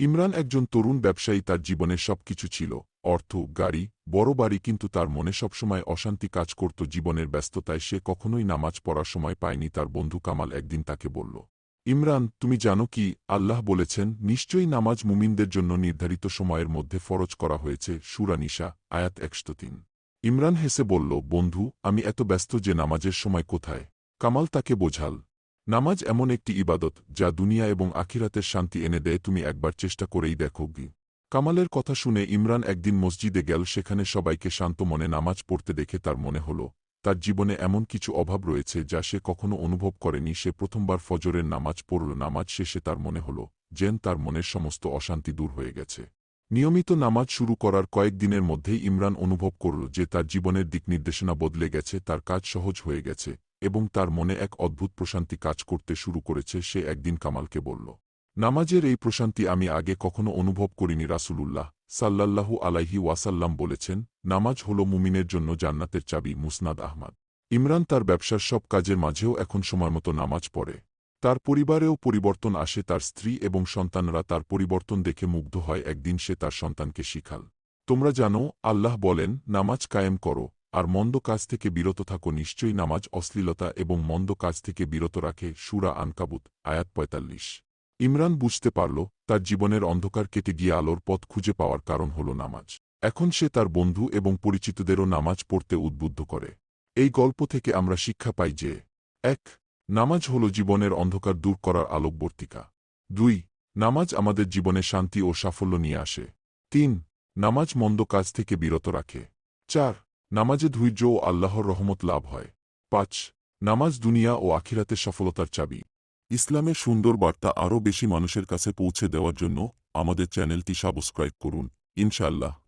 ইমরান একজন তরুণ ব্যবসায়ী, তার জীবনে সবকিছু ছিল, অর্থ, গাড়ি, বড় বাড়ি, কিন্তু তার মনে সবসময় অশান্তি কাজ করত, জীবনের ব্যস্ততায় সে কখনোই নামাজ পড়ার সময় পায়নি, তার বন্ধু কামাল একদিন তাকে বলল, ইমরান, তুমি জানো কি? আল্লাহ বলেছেন, নিশ্চয়ই নামাজ মুমিনদের জন্য নির্ধারিত সময়ের মধ্যে ফরজ করা হয়েছে সুরানিশা আয়াত একশো তিন। ইমরান হেসে বলল, বন্ধু, আমি এত ব্যস্ত যে নামাজের সময় কোথায়? কামাল তাকে বোঝাল নামাজ এমন একটি ইবাদত যা দুনিয়া এবং আখিরাতের শান্তি এনে দেয়, তুমি একবার চেষ্টা করেই দেখো গি। কামালের কথা শুনে ইমরান একদিন মসজিদে গেল, সেখানে সবাইকে শান্ত মনে নামাজ পড়তে দেখে তার মনে হল, তার জীবনে এমন কিছু অভাব রয়েছে যা সে কখনো অনুভব করেনি, সে প্রথমবার ফজরের নামাজ পড়ল, নামাজ শেষে তার মনে হল যেন তার মনের সমস্ত অশান্তি দূর হয়ে গেছে। নিয়মিত নামাজ শুরু করার কয়েকদিনের মধ্যেই ইমরান অনুভব করল যে তার জীবনের দিক নির্দেশনা বদলে গেছে, তার কাজ সহজ হয়ে গেছে এবং তার মনে এক অদ্ভুত প্রশান্তি কাজ করতে শুরু করেছে, সে একদিন কামালকে বলল, নামাজের এই প্রশান্তি আমি আগে কখনো অনুভব করিনি। রাসূলুল্লাহ সাল্লাল্লাহু আলাইহি ওয়াসাল্লাম বলেছেন, নামাজ হল মুমিনের জন্য জান্নাতের চাবি। মুসনাদ আহমাদ। ইমরান তার ব্যবসার সব কাজের মাঝেও এখন সময়মতো নামাজ পড়ে। তার পরিবারেও পরিবর্তন আসে, তার স্ত্রী এবং সন্তানরা তার পরিবর্তন দেখে মুগ্ধ হয়। একদিন সে তার সন্তানকে শিখাল, তোমরা জানো, আল্লাহ বলেন, নামাজ কায়েম করো আর মন্দ কাজ থেকে বিরত থাকো নিশ্চয়ই নামাজ অশ্লীলতা এবং মন্দ কাজ থেকে বিরত রাখে সুরা আনকাবুত, আয়াত পঁয়তাল্লিশ। ইমরান বুঝতে পারল, তার জীবনের অন্ধকার কেটে গিয়ে আলোর পথ খুঁজে পাওয়ার কারণ হল নামাজ। এখন সে তার বন্ধু এবং পরিচিতদেরও নামাজ পড়তে উদ্বুদ্ধ করে। এই গল্প থেকে আমরা শিক্ষা পাই যে, এক, নামাজ হল জীবনের অন্ধকার দূর করার আলোকবর্তিকা। দুই, নামাজ আমাদের জীবনে শান্তি ও সাফল্য নিয়ে আসে। তিন, নামাজ মন্দ কাজ থেকে বিরত রাখে। চার নামাজে ধৈর্য ও আল্লাহর রহমত লাভ হয়। পাঁচ, নামাজ দুনিয়া ও আখিরাতে সফলতার চাবি। ইসলামের সুন্দর বার্তা আরও বেশি মানুষের কাছে পৌঁছে দেওয়ার জন্য আমাদের চ্যানেলটি সাবস্ক্রাইব করুন। ইনশাআল্লাহ।